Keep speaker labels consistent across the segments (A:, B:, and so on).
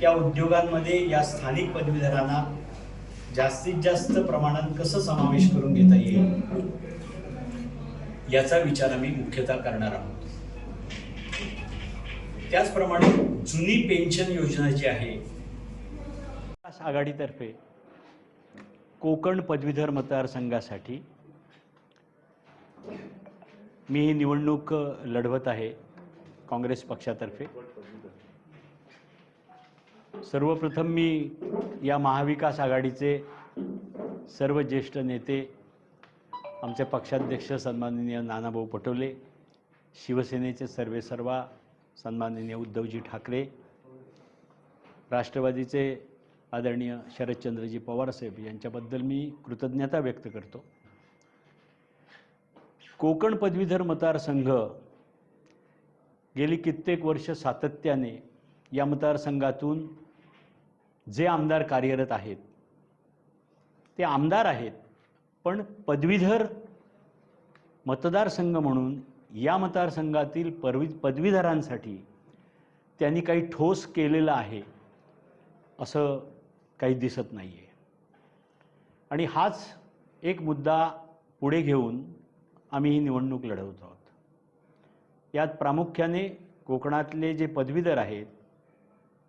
A: त्या उद्योगांमध्ये या स्थानिक पदवीधरांना जास्तीत जास्त प्रमाणात कसं समावेश करून घेता येईल? याचा विचार आम्ही मुख्यतः करणार आहोत. त्याचप्रमाणे जुनी पेन्शन योजना जी आहे आघाडीतर्फे कोकण पदवीधर मतदारसंघासाठी मी ही निवडणूक लढवत आहे काँग्रेस पक्षातर्फे. सर्वप्रथम मी या महाविकास आघाडीचे सर्व ज्येष्ठ नेते आमचे पक्षाध्यक्ष सन्माननीय नानाभाऊ पटोले शिवसेनेचे सर्वे सर्वा सन्माननीय उद्धवजी ठाकरे राष्ट्रवादीचे आदरणीय शरदचंद्रजी पवारसाहेब यांच्याबद्दल मी कृतज्ञता व्यक्त करतो. कोकण पदवीधर मतदारसंघ गेली कित्येक वर्ष सातत्याने या मतदारसंघातून जे आमदार कार्यरत आहेत ते आमदार आहेत पण पदवीधर मतदारसंघ म्हणून या मतदारसंघातील परवी पदवीधरांसाठी त्यांनी काही ठोस केलेलं आहे असं काही दिसत नाही आहे आणि हाच एक मुद्दा पुढे घेऊन आम्ही ही निवडणूक लढवत आहोत. यात प्रामुख्याने कोकणातले जे पदवीधर आहेत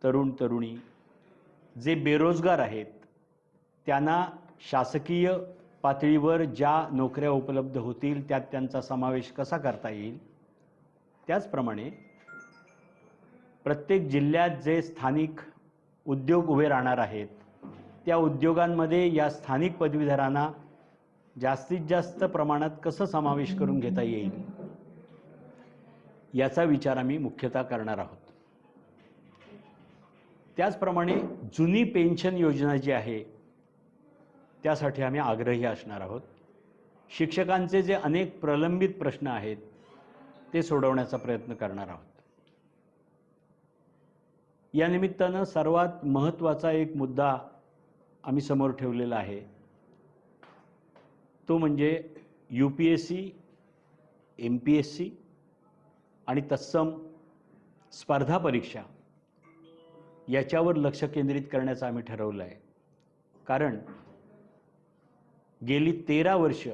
A: तरुण तरुणी जे बेरोजगार आहेत त्यांना शासकीय पातळीवर ज्या नोकऱ्या उपलब्ध होतील त्यात त्यांचा समावेश कसा करता येईल? त्याचप्रमाणे प्रत्येक जिल्ह्यात जे स्थानिक उद्योग उभे राहणार आहेत त्या उद्योगांमध्ये या स्थानिक पदवीधरांना जास्तीत जास्त प्रमाणात कसं समावेश करून घेता येईल? याचा विचार आम्ही मुख्यतः करणार आहोत. त्याचप्रमाणे जुनी पेन्शन योजना जी आहे त्यासाठी आम्ही आग्रही असणार आहोत. शिक्षकांचे जे अनेक प्रलंबित प्रश्न आहेत ते सोडवण्याचा प्रयत्न करणार आहोत. या निमित्तानं सर्वात महत्त्वाचा एक मुद्दा आम्ही समोर ठेवलेला आहे. तो म्हणजे U P S C M P S C आणि तत्सम स्पर्धा परीक्षा. याच्यावर लक्ष केंद्रित करण्याचं आम्ही ठरवलं आहे. कारण गेली तेरा वर्ष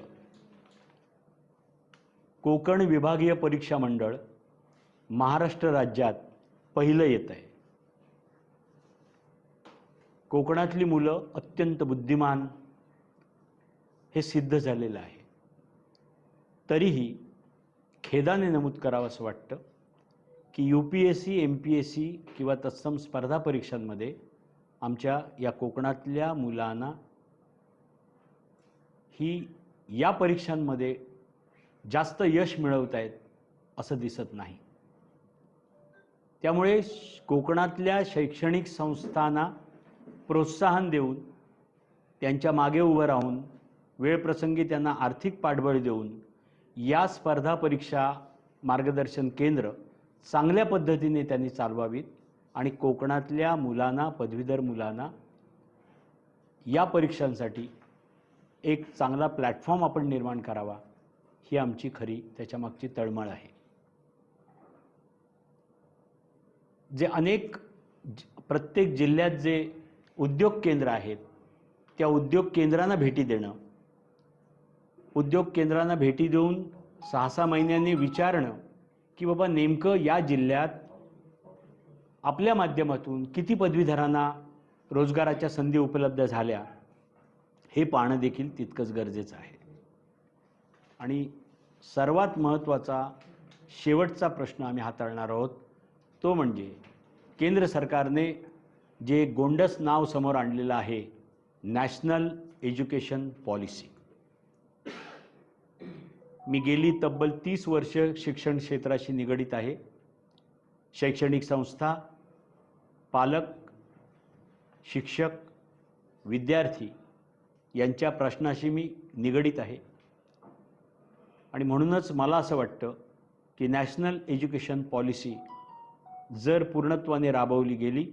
A: कोकण विभागीय परीक्षा मंडळ महाराष्ट्र राज्यात पहिलं येत आहे. कोकणातली मुलं अत्यंत बुद्धिमान हे सिद्ध झालेलं आहे. तरीही खेदाने नमूद करावं असं वाटतं. की U P S C M P S C किंवा तत्सम स्पर्धा परीक्षांमध्ये आमच्या या कोकणातल्या मुलांना ही या परीक्षांमध्ये जास्त यश मिळवत आहेत असं दिसत नाही. त्यामुळे श- कोकणातल्या शैक्षणिक संस्थांना प्रोत्साहन देऊन त्यांच्या मागे उभं राहून वेळप्रसंगी त्यांना आर्थिक पाठबळ देऊन या स्पर्धा परीक्षा मार्गदर्शन केंद्र चांगल्या पद्धतीने त्यांनी चालवावीत आणि कोकणातल्या मुलांना पदवीधर मुलांना या परीक्षांसाठी एक चांगला प्लॅटफॉर्म आपण निर्माण करावा ही आमची खरी त्याच्यामागची तळमळ आहे. जे अनेक ज- प्रत्येक जिल्ह्यात जे उद्योग केंद्र आहेत त्या उद्योग केंद्रांना भेटी देणं उद्योग केंद्रांना भेटी देऊन सहा सहा महिन्यांनी विचारणं की बाबा नेमकं या जिल्ह्यात आपल्या माध्यमातून किती पदवीधरांना रोजगाराच्या संधी उपलब्ध झाल्या हे पाहणं देखील तितकंच गरजेचं आहे. आणि सर्वात महत्त्वाचा शेवटचा प्रश्न आम्ही हाताळणार आहोत तो म्हणजे केंद्र सरकारने जे गोंडस नाव समोर आणलेलं आहे नॅशनल एज्युकेशन पॉलिसी. मी गेली तब्बल तीस वर्ष शिक्षण क्षेत्राशी निगडीत आहे. शैक्षणिक संस्था पालक शिक्षक विद्यार्थी यांच्या प्रश्नाशी मी निगडीत आहे. आणि म्हणूनच मला असं वाटतं की नॅशनल एज्युकेशन पॉलिसी जर पूर्णत्वाने राबवली गेली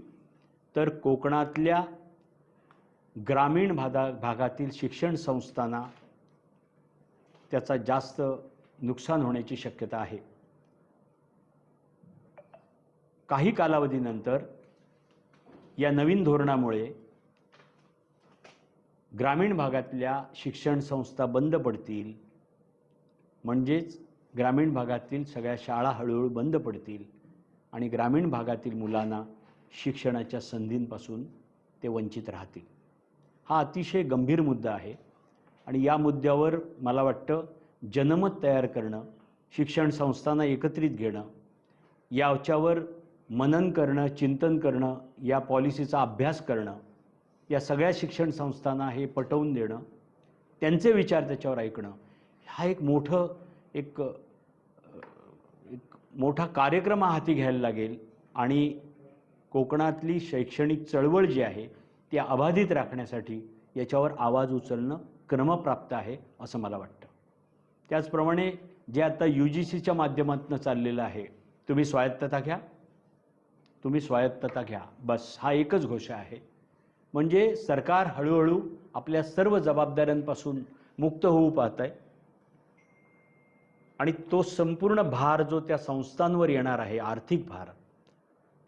A: तर कोकणातल्या ग्रामीण भागा भागातील शिक्षण संस्थांना त्याचा जास्त नुकसान होण्याची शक्यता आहे. काही कालावधीनंतर या नवीन धोरणामुळे ग्रामीण भागातल्या शिक्षण संस्था बंद पडतील. म्हणजेच ग्रामीण भागातील सगळ्या शाळा हळूहळू बंद पडतील आणि ग्रामीण भागातील मुलांना शिक्षणाच्या संधींपासून ते वंचित राहतील. हा अतिशय गंभीर मुद्दा आहे. आणि या मुद्द्यावर मला वाटतं जनमत तयार करणं शिक्षण संस्थांना एकत्रित घेणं याच्यावर मनन करणं चिंतन करणं या पॉलिसीचा अभ्यास करणं या सगळ्या शिक्षण संस्थांना हे पटवून देणं त्यांचे विचार त्याच्यावर ऐकणं हा एक मोठं एक एक मोठा कार्यक्रम हाती घ्यायला लागेल आणि कोकणातली शैक्षणिक चळवळ जी आहे ती अबाधित राखण्यासाठी याच्यावर आवाज उचलणं क्रमप्राप्त आहे असं मला वाटतं. त्याचप्रमाणे जे आता यू जी सीच्या माध्यमातून चाललेलं आहे तुम्ही स्वायत्तता घ्या. तुम्ही स्वायत्तता घ्या. बस हा एकच घोष आहे. म्हणजे सरकार हळूहळू आपल्या सर्व जबाबदाऱ्यांपासून मुक्त होऊ पाहत आहे आणि तो संपूर्ण भार जो त्या संस्थांवर येणार आहे आर्थिक भार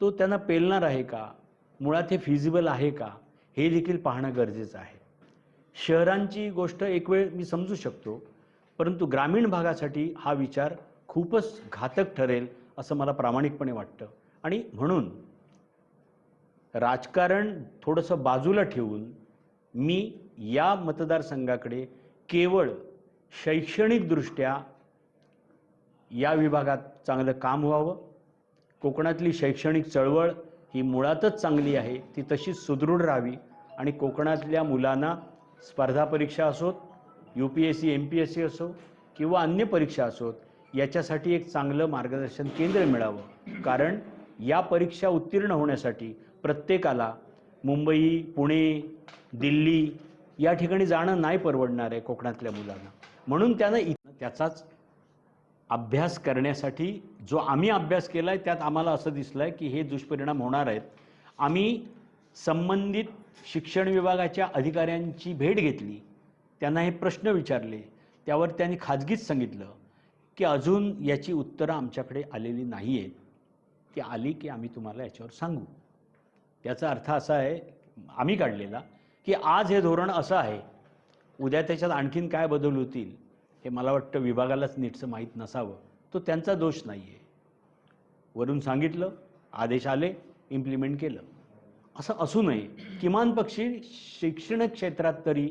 A: तो त्यांना पेलणार आहे का? मुळात हे फिजिबल आहे का? हे देखील पाहणं गरजेचं आहे. शहरांची गोष्ट एक वेळ मी समजू शकतो परंतु ग्रामीण भागासाठी हा विचार खूपच घातक ठरेल असं मला प्रामाणिकपणे वाटतं. आणि म्हणून राजकारण थोडंसं बाजूला ठेवून मी या मतदारसंघाकडे केवळ शैक्षणिकदृष्ट्या या विभागात चांगलं काम व्हावं कोकणातली शैक्षणिक चळवळ ही मुळातच चांगली आहे ती तशीच सुदृढ राहावी आणि कोकणातल्या मुलांना स्पर्धा परीक्षा असोत U P S C M P S C असो किंवा अन्य परीक्षा असोत याच्यासाठी एक चांगलं मार्गदर्शन केंद्र मिळावं. कारण या परीक्षा उत्तीर्ण होण्यासाठी प्रत्येकाला मुंबई पुणे दिल्ली या ठिकाणी जाणं नाही परवडणार आहे कोकणातल्या मुलांना. म्हणून त्यानं इ त्याचाच अभ्यास करण्यासाठी जो आम्ही अभ्यास केला आहे त्यात आम्हाला असं दिसलं आहे की हे दुष्परिणाम होणार आहेत. आम्ही संबंधित शिक्षण विभागाच्या अधिकाऱ्यांची भेट घेतली. त्यांना हे प्रश्न विचारले. त्यावर त्यांनी खाजगीच सांगितलं की अजून याची उत्तरं आमच्याकडे आलेली नाही आहेत ती आली की आम्ही तुम्हाला याच्यावर सांगू. याचा अर्थ असा आहे आम्ही काढलेला की आज हे धोरण असं आहे. उद्या त्याच्यात आणखीन काय बदल होतील हे मला वाटतं विभागालाच नीटचं माहीत नसावं. तो त्यांचा दोष नाही आहे वरून सांगितलं आदेश आले इम्प्लिमेंट केलं. असं असू नये. किमान पक्षी शिक्षण क्षेत्रात तरी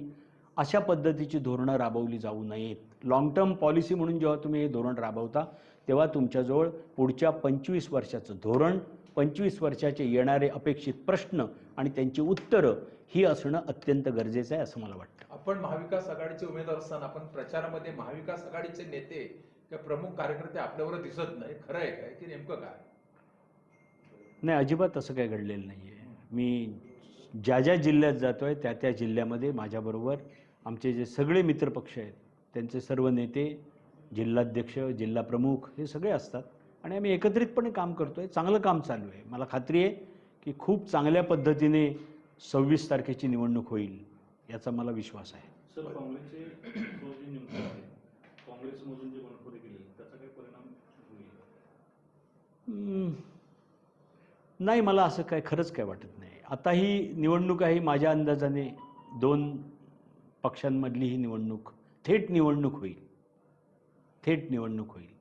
A: अशा पद्धतीची धोरणं राबवली जाऊ नयेत. लॉंग टर्म पॉलिसी म्हणून जेव्हा तुम्ही हे धोरण राबवता तेव्हा तुमच्याजवळ पुढच्या पंचवीस वर्षाचं धोरण पंचवीस वर्षाचे येणारे अपेक्षित प्रश्न आणि त्यांची उत्तरं ही असणं अत्यंत गरजेचं आहे असं मला वाटतं.
B: आपण महाविकास आघाडीचे उमेदवार असताना आपण प्रचारामध्ये महाविकास आघाडीचे नेते किंवा प्रमुख कार्यकर्ते आपल्यावर दिसत नाही. खरं आहे काय? की नेमकं काय?
A: नाही अजिबात असं काही घडलेलं नाही आहे मी ज्या ज्या जिल्ह्यात जातो आहे त्या त्या जिल्ह्यामध्ये माझ्याबरोबर आमचे जे सगळे मित्रपक्ष आहेत त्यांचे सर्व नेते जिल्हाध्यक्ष जिल्हा प्रमुख हे सगळे असतात आणि आम्ही एकत्रितपणे काम करतो आहे चांगलं काम चालू आहे. मला खात्री आहे की खूप चांगल्या पद्धतीने सव्वीस तारखेची निवडणूक होईल याचा मला विश्वास आहे.
C: सर काँग्रेसमधून
A: नाही मला असं काय खरंच काय वाटत आता ही निवडणूक आहे माझ्या अंदाजाने दोन पक्षांमधली ही निवडणूक थेट निवडणूक होईल. थेट निवडणूक होईल.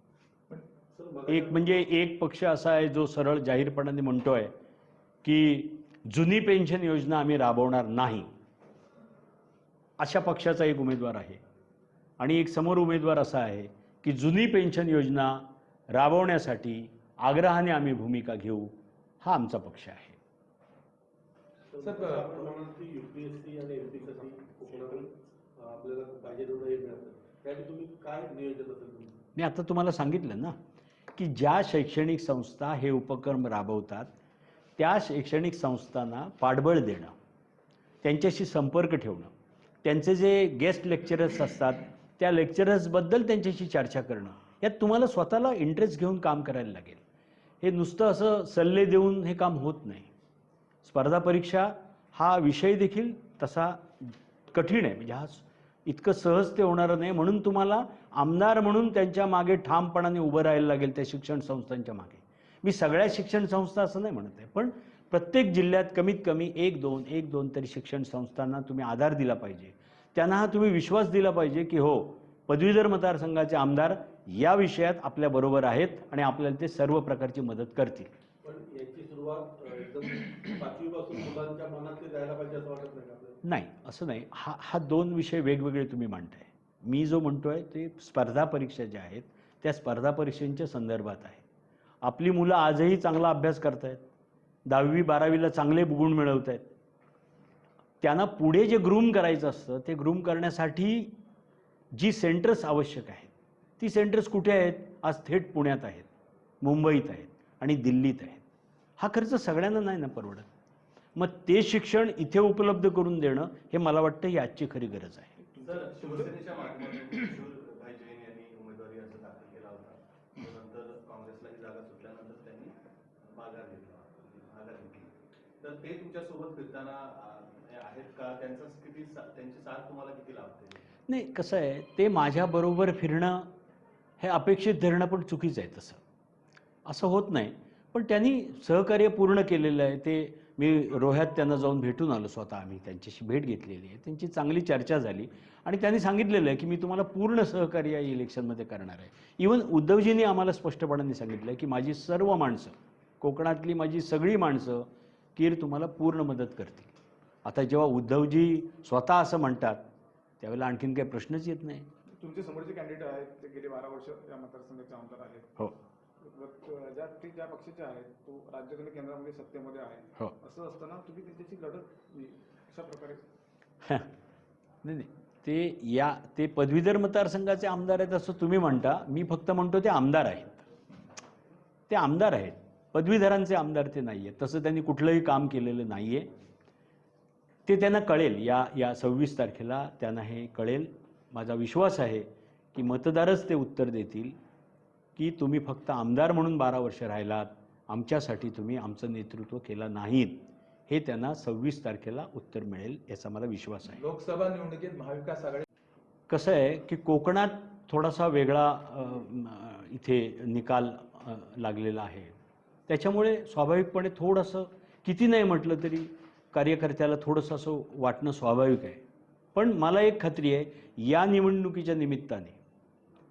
A: एक म्हणजे एक पक्ष असा आहे जो सरळ जाहीरपणाने म्हणतोय की जुनी पेन्शन योजना आम्ही राबवणार नाही. अशा पक्षाचा एक उमेदवार आहे. आणि एक समोर उमेदवार असा आहे की जुनी पेन्शन योजना राबवण्यासाठी आग्रहाने आम्ही भूमिका घेऊ हा आमचा पक्ष आहे.
C: सर जसं आपण म्हणाल की युपीएससी आणि कोकणातून आपल्याला पाहिजे तेवढं हे मिळत. त्यासाठी तुम्ही काय नियोजन असेल
A: मी आता तुम्हाला सांगितलं ना की ज्या शैक्षणिक संस्था हे उपक्रम राबवतात त्या शैक्षणिक संस्थांना पाठबळ देणं त्यांच्याशी संपर्क ठेवणं त्यांचे जे गेस्ट लेक्चरर्स असतात त्या लेक्चरर्सबद्दल त्यांच्याशी चर्चा करणं यात तुम्हाला स्वतःला इंटरेस्ट घेऊन काम करायला लागेल. हे नुसतं असं सल्ले देऊन हे काम होत नाही. स्पर्धा परीक्षा हा विषय देखील तसा कठीण आहे. म्हणजे हा इतकं सहज ते होणारं नाही. म्हणून तुम्हाला आमदार म्हणून त्यांच्या मागे ठामपणाने उभं राहायला लागेल त्या शिक्षण संस्थांच्या मागे. मी सगळ्या शिक्षण संस्था असं नाही म्हणत आहे. पण प्रत्येक जिल्ह्यात कमीत कमी एक दोन एक दोन तरी शिक्षण संस्थांना तुम्ही आधार दिला पाहिजे. त्यांना हा तुम्ही विश्वास दिला पाहिजे की हो पदवीधर मतदारसंघाचे आमदार या विषयात आपल्याबरोबर आहेत आणि आपल्याला ते सर्व प्रकारची मदत करतील.
C: पाचवीपासून मुलांच्या मनात ते जायला पाहिजे असं वाटत नाही का
A: नाही असं नाही. हा हा दोन विषय वेगवेगळे तुम्ही मांडताय. मी जो म्हणतोय ते स्पर्धा परीक्षा ज्या आहेत त्या स्पर्धा परीक्षांच्या संदर्भात आहे. आपली मुलं आजही चांगला अभ्यास करतायत. दहावी बारावीला चांगले गुण मिळवत आहेत त्यांना पुढे जे ग्रूम करायचं असतं ते ग्रूम करण्यासाठी जी सेंटर्स आवश्यक आहेत ती सेंटर्स कुठे आहेत? आज थेट पुण्यात आहेत मुंबईत आहेत आणि दिल्लीत आहेत. हा खर्च सगळ्यांना नाही ना परवडत. मग ते शिक्षण इथे उपलब्ध करून देणं हे मला वाटतं ही आजची खरी गरज आहे.
D: तर ते तुमच्यासोबत फिरताना अं, आहेत का? त्यांचा किती सा- त्यांची साथ तुम्हाला किती लाभते?
A: नाही कसं आहे ते माझ्याबरोबर फिरणं हे अपेक्षित धरणं पण चुकीचं आहे तसं. असं होत नाही. पण त्यांनी सहकार्य पूर्ण केलेलं आहे. ते मी रोह्यात त्यांना जाऊन भेटून आलो स्वतः. आम्ही त्यांच्याशी भेट घेतलेली आहे. त्यांची चांगली चर्चा झाली. आणि त्यांनी सांगितलेलं आहे की मी तुम्हाला पूर्ण सहकार्य या इलेक्शनमध्ये करणार आहे. इवन उद्धवजींनी आम्हाला स्पष्टपणाने सांगितलं आहे की माझी सर्व माणसं कोकणातली माझी सगळी माणसं कीर तुम्हाला पूर्ण मदत करतील. आता जेव्हा उद्धवजी स्वतः असं म्हणतात त्यावेळेला आणखीन काही प्रश्नच येत नाही.
E: तुमचे समोरचे कॅन्डिडेट आहेत ते गेले बारा वर्ष या मतदारसंघाचे आमदार आहेत.
A: हो.
E: ज्या ज्या पक्षाचे आहेत तो राज्यात आणि केंद्रामध्ये सत्तेमध्ये आहे.
A: हो.
E: असं असताना तुम्ही त्यांच्याशी लढत अशा प्रकारे.
A: नाही नाही. ते या ते पदवीधर मतदारसंघाचे आमदार आहेत असं तुम्ही म्हणता. मी फक्त म्हणतो ते आमदार आहेत. ते आमदार आहेत. पदवीधरांचे आमदार ते नाही आहेत तसं त्यांनी कुठलंही काम केलेलं नाही आहे ते त्यांना कळेल. या या सव्वीस तारखेला त्यांना हे कळेल. माझा विश्वास आहे की मतदारच ते उत्तर देतील. की तुम्ही फक्त आमदार म्हणून बारा वर्ष राहिलात आमच्यासाठी तुम्ही आमचं नेतृत्व केलं नाहीत हे त्यांना सव्वीस तारखेला उत्तर मिळेल याचा मला विश्वास आहे.
B: लोकसभा निवडणुकीत महाविकास आघाडी
A: कसं आहे की कोकणात थोडासा वेगळा इथे निकाल लागलेला आहे. त्याच्यामुळे स्वाभाविकपणे थोडंसं किती नाही म्हटलं तरी कार्यकर्त्याला थोडंसं असं वाटणं स्वाभाविक आहे. पण मला एक खात्री आहे या निवडणुकीच्या निमित्ताने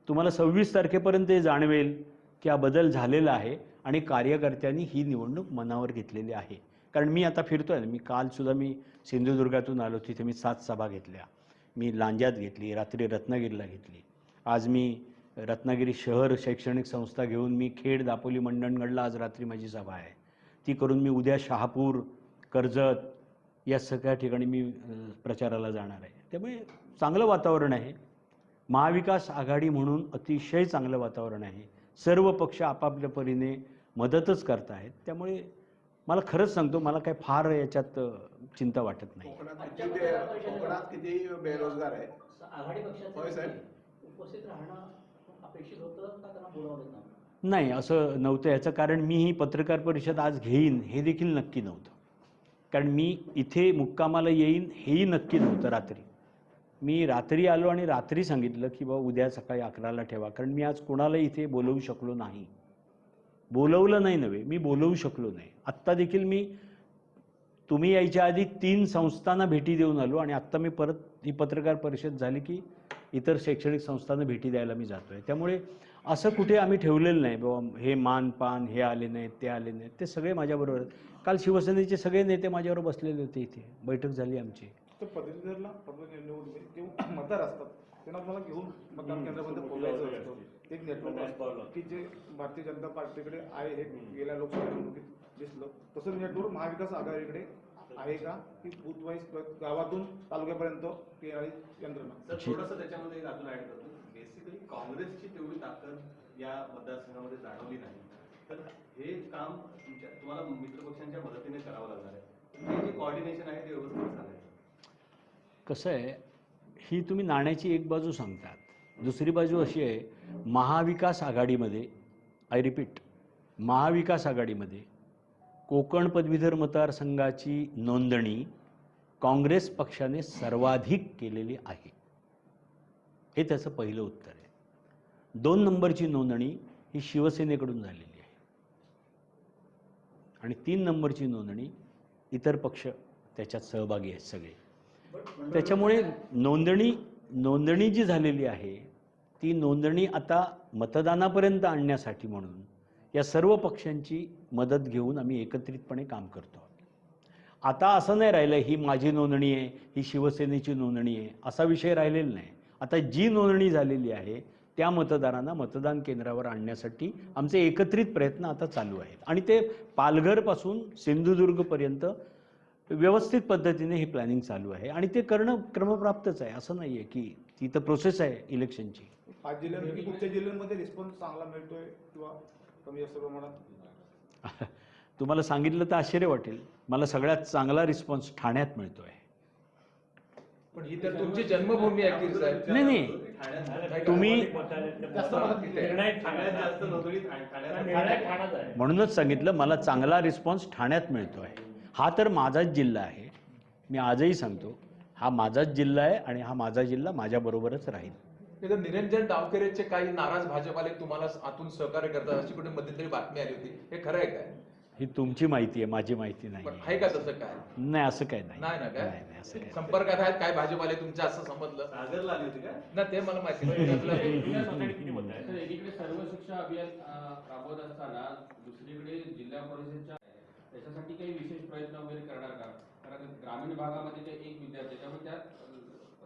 A: तुम्हाला सव्वीस तारखेपर्यंत हे जाणवेल की हा बदल झालेला आहे आणि कार्यकर्त्यांनी ही निवडणूक मनावर घेतलेली आहे. कारण मी आता फिरतोय ना मी कालसुद्धा मी सिंधुदुर्गातून आलो तिथे मी सात सभा घेतल्या. मी लांज्यात घेतली रात्री रत्नागिरीला घेतली. आज मी रत्नागिरी शहर शैक्षणिक संस्था घेऊन मी खेड दापोली मंडणगडला आज रात्री माझी सभा आहे. ती करून मी उद्या शहापूर कर्जत या सगळ्या ठिकाणी मी प्रचाराला जाणार आहे. त्यामुळे चांगलं वातावरण आहे. महाविकास आघाडी म्हणून अतिशय चांगलं वातावरण आहे. सर्व पक्ष आपापल्या परीने मदतच करत आहेत. त्यामुळे मला खरंच सांगतो मला काय फार याच्यात चिंता वाटत नाही.
F: कोकणात किती बे- कोकणात किती बेरोजगार आहेत?
G: आघाडी पक्षाचे
F: होय, साहेब.
G: नेते उपस्थित राहणं अपेक्षित होतं का त्यांना बोलावलं नव्हतं
A: नाही असं नव्हतं. याचं कारण मी ही पत्रकार परिषद आज घेईन हे देखील नक्की नव्हतं. कारण मी इथे मुक्कामाला येईन हेही नक्की नव्हतं रात्री. मी रात्री आलो आणि रात्री सांगितलं की बा उद्या सकाळी अकराला ठेवा कारण मी आज कोणाला इथे बोलवू शकलो नाही. बोलवलं नाही नव्हे मी बोलवू शकलो नाही. आत्ता देखील मी तुम्ही यायच्या आधी तीन संस्थांना भेटी देऊन आलो आणि आत्ता मी परत ही पत्रकार परिषद झाली की इतर शैक्षणिक संस्थांना भेटी द्यायला मी जातो आहे त्यामुळे असं कुठे आम्ही ठेवलेलं नाही बाबा हे मान पान हे आले नाहीत ते आले नाहीत ते सगळे माझ्याबरोबर काल शिवसेनेचे सगळे नेते माझ्याबरोबर बसलेले होते इथे बैठक झाली आमची.
E: तर पदवीधरला पदवी निवडणूक जे मतदार असतात त्यांना तुम्हाला घेऊन मतदान केंद्रामध्ये पोहोचायचं असतं. एक नेटवर्क असतं की जे भारतीय जनता पार्टीकडे आहे हे गेल्या लोकसभा निवडणुकीत दिसलं. तसं नेटवर्क महाविकास आघाडीकडे आहे का? की बूथ वाईज गावातून तालुक्यापर्यंत यंत्रणा.
D: तर थोडंसं त्याच्यामध्ये एक अजून ऍड करतो. बेसिकली काँग्रेसची तेवढी ताकद या मतदारसंघामध्ये जाणवली नाही. तर हे काम तुमच्या तुम्हाला मित्रपक्षांच्या मदतीने करावं लागणार आहे. जे कॉर्डिनेशन आहे ते व्यवस्थित झालंय
A: कसं आहे ही तुम्ही नाण्याची एक बाजू सांगतात. दुसरी बाजू अशी आहे महाविकास आघाडीमध्ये आय रिपीट महाविकास आघाडीमध्ये कोकण पदवीधर मतदारसंघाची नोंदणी काँग्रेस पक्षाने सर्वाधिक केलेली आहे. हे त्याचं पहिलं उत्तर आहे. दोन नंबरची नोंदणी ही शिवसेनेकडून झालेली आहे. आणि तीन नंबरची नोंदणी इतर पक्ष त्याच्यात सहभागी आहेत सगळे. त्याच्यामुळे नोंदणी नोंदणी जी झालेली आहे ती नोंदणी आता मतदानापर्यंत आणण्यासाठी म्हणून या सर्व पक्षांची मदत घेऊन आम्ही एकत्रितपणे काम करतो. आता असं नाही राहिलं ही माझी नोंदणी आहे ही शिवसेनेची नोंदणी आहे असा विषय राहिलेला नाही. आता जी नोंदणी झालेली आहे त्या मतदारांना मतदान केंद्रावर आणण्यासाठी आमचे एकत्रित प्रयत्न आता चालू आहेत. आणि ते पालघरपासून सिंधुदुर्गपर्यंत व्यवस्थित पद्धतीने हे प्लॅनिंग चालू आहे. आणि ते करणं क्रमप्राप्तच आहे. असं नाही आहे की ती तर प्रोसेस आहे इलेक्शनची
E: पाच जिल्ह्यांपैकी कुठच्या जिल्ह्यांमध्ये रिस्पॉन्स चांगला मिळतोय किंवा कमी जास्त प्रमाणात?
A: तुम्हाला सांगितलं तर आश्चर्य वाटेल. मला सगळ्यात चांगला रिस्पॉन्स ठाण्यात मिळतो आहे
B: पण ही तर तुमची जन्मभूमी आहे कीर साहेब.
A: नाही नाही. तुम्ही. म्हणूनच सांगितलं मला चांगला रिस्पॉन्स ठाण्यात मिळतो आहे हा तर माझाच जिल्हा आहे. मी आजही सांगतो हा माझाच जिल्हा आहे आणि हा माझा जिल्हा माझ्याबरोबरच राहील.
B: हे निरंजन डावकरेचे काही नाराज भाजपाले तुम्हाला आतून सहकार्य करतात अशी कुठे मध्यंतरी बातमी आली होती. हे खरं आहे काय?
A: ही तुमची माहिती आहे माझी माहिती नाही
B: पण आहे. का तसं काय?
A: नाही असं काय नाही.
B: नाही ना काय?
A: नाही, नाही, असं
B: संपर्कात आहेत काय भाजपाले तुमच्या असं समजलं?
D: सागरला आली होती का
B: ना ते मला माहिती नाही.
H: एकीकडे सर्व शिक्षा अभियान राबवत असताना दुसरीकडे जिल्हा परिषदच्या त्याच्यासाठी काही विशेष प्रयत्न वगैरे करणार का? कारण ग्रामीण भागामध्ये ते एक विद्यार्थी त्यामुळे त्या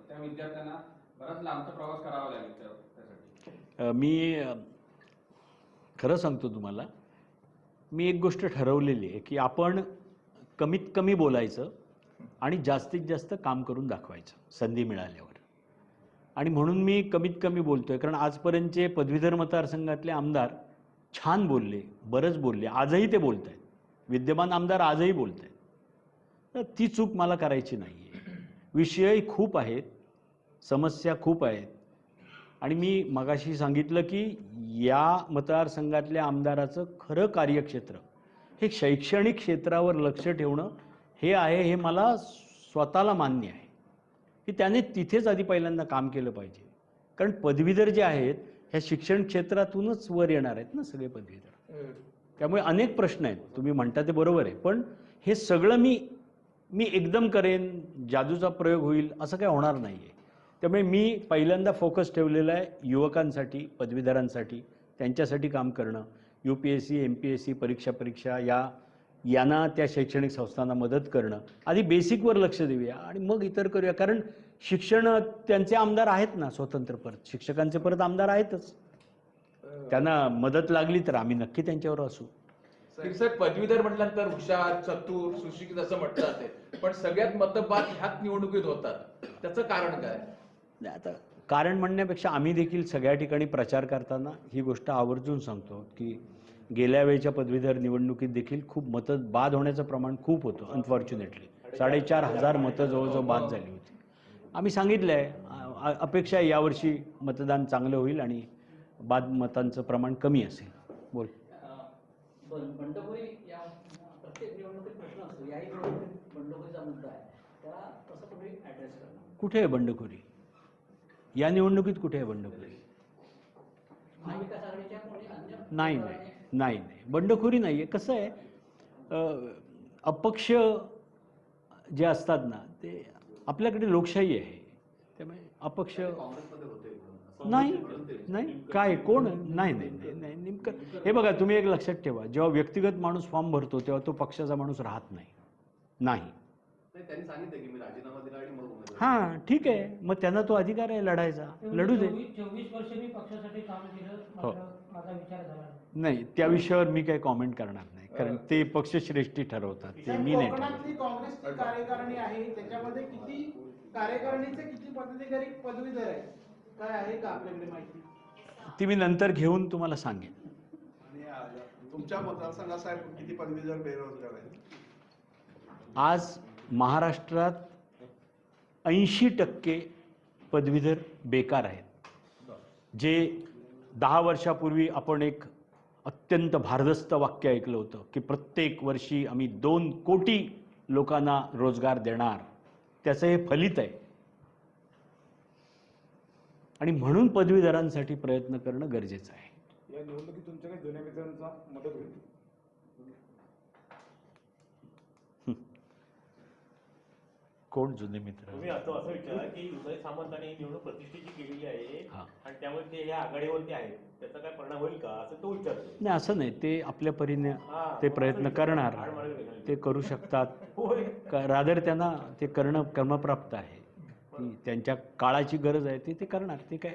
H: त्या विद्यार्थ्यांना बराच लांबचा प्रवास करावा लागेल त्यासाठी.
A: मी खरं सांगतो तुम्हाला मी एक गोष्ट ठरवलेली आहे की आपण कमीत कमी बोलायचं आणि जास्तीत जास्त काम करून दाखवायचं संधी मिळाल्यावर. आणि म्हणून मी कमीत कमी बोलतो आहे कारण आजपर्यंतचे पदवीधर मतदारसंघातले आमदार छान बोलले बरंच बोलले आजही ते बोलत आहेत विद्यमान आमदार आजही बोलत आहेत तर ती चूक मला करायची नाही आहे विषयही खूप आहेत समस्या खूप आहेत. आणि मी मगाशी सांगितलं की या मतदारसंघातल्या आमदाराचं खरं कार्यक्षेत्र हे शैक्षणिक क्षेत्रावर लक्ष ठेवणं हे आहे हे मला स्वतःला मान्य आहे. की त्याने तिथेच आधी पहिल्यांदा काम केलं पाहिजे. कारण पदवीधर जे आहेत ह्या शिक्षण क्षेत्रातूनच वर येणार आहेत ना सगळे पदवीधर. त्यामुळे अनेक प्रश्न आहेत. तुम्ही म्हणता ते बरोबर आहे. पण हे सगळं मी मी एकदम करेन जादूचा प्रयोग होईल असं काय होणार नाही आहे त्यामुळे मी पहिल्यांदा फोकस ठेवलेला आहे युवकांसाठी पदवीधरांसाठी त्यांच्यासाठी काम करणं. U P S C M P S C परीक्षा परीक्षा या यांना त्या शैक्षणिक संस्थांना मदत करणं. आधी बेसिकवर लक्ष देऊया आणि मग इतर करूया. कारण शिक्षण त्यांचे आमदार आहेत ना स्वतंत्र परत. शिक्षकांचे परत आमदार आहेतच. त्यांना मदत लागली तर आम्ही नक्की त्यांच्यावर असू.
B: साहेब पदवीधर म्हटल्यानंतर हुशार चतुर सुशिक्षित असं म्हटलं जाते. पण सगळ्यात मतबाद ह्याच निवडणुकीत होतात. त्याचं कारण काय?
A: नाही आता कारण म्हणण्यापेक्षा आम्ही देखील सगळ्या ठिकाणी प्रचार करताना ही गोष्ट आवर्जून सांगतो की गेल्या वेळेच्या पदवीधर निवडणुकीत देखील खूप मतं बाद होण्याचं प्रमाण खूप होतं अनफॉर्च्युनेटली साडेचार हजार मतं जवळजवळ बाद झाली होती. आम्ही सांगितलं आहे अपेक्षा यावर्षी मतदान चांगलं होईल आणि बाद मतांचं प्रमाण कमी असेल. बोल.
G: अं, बं- बंडखोरी या प्रत्येक निवडणुकीत प्रश्न असतो. याही निवडणुकीत बंडखोरीचा मुद्दा आहे. त्याला कसं तुम्ही ऍड्रेस करणार?
A: कुठे आहे बंडखोरी? या निवडणुकीत कुठे आहे बंडखोरी? नाही नाही नाही नाही. बंडखोरी नाही आहे कसं आहे? अपक्ष जे असतात ना ते आपल्याकडे लोकशाही आहे. त्यामुळे अपक्ष नाही नाही काय कोण? नाही नाही नाही नाही नेमकं हे बघा तुम्ही एक लक्षात ठेवा. जेव्हा व्यक्तिगत माणूस फॉर्म भरतो तेव्हा तो पक्षाचा माणूस राहत नाही. नाही.
D: नाही, त्यांनी सांगितलं की मी राजीनामा दिला आणि मग उमेदवारी
A: हां ठीक आहे. मग त्यांना तो अधिकार आहे लढायचा. लढू दे.
I: चोवीस चोवीस वर्ष मी पक्षासाठी काम केलं
A: हो.
I: मात्र माझा विचार झाला नाही.
A: नाही त्या विषयावर मी काही कॉमेंट करणार नाही. कारण ते पक्षश्रेष्ठी ठरवतात. ते मी नाही
J: कार्यकारिणी आहे. त्याच्यामध्ये किती कार्यकारिणीचे किती पदाधिकारी पदवीधर आहेत? काय आहे का आपल्याकडे माहिती?
A: ती मी नंतर घेऊन तुम्हाला सांगेन.
F: आणि आ- तुमच्या मतदारसंघात साहेब किती पदवीधर बेरोजगार आहेत?
A: आज महाराष्ट्रात ऐंशी टक्के पदवीधर बेकार आहेत. जे दहा वर्षापूर्वी आपण एक अत्यंत भारदस्त वाक्य ऐकलं होतं की प्रत्येक वर्षी आम्ही दोन कोटी लोकांना रोजगार देणार. त्याचं हे फलित आहे. आणि म्हणून पदवीधरांसाठी प्रयत्न करणं गरजेचं आहे.
E: या जुन्या मित्रांचा मदत होईल.
A: कोण जुने मित्र?
K: की प्रतिष्ठेची केलेली आहे आणि ते आहेत. त्याचा काय परिणाम होईल का? असं
A: नाही असं नाही. ते आपल्या परीने ते प्रयत्न करणार. ते करू शकतात. रादर त्यांना ते करणं कर्मप्राप्त आहे. ती त्यांच्या काळाची गरज आहे ती ते करणार ते काय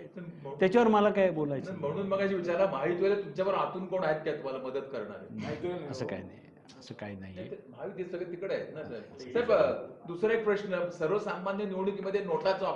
A: त्याच्यावर मला काय बोलायचं?
B: म्हणून मग विचारला महायुतीवाले तुमच्यावर आतून कोण आहेत का तुम्हाला मदत करणारे?
A: नाही, असं काय नाही असं काही नाही.
B: महायुती सगळे तिकडे आहेत ना सर दुसरा एक प्रश्न सर्वसामान्य निवडणुकीमध्ये नोटाचा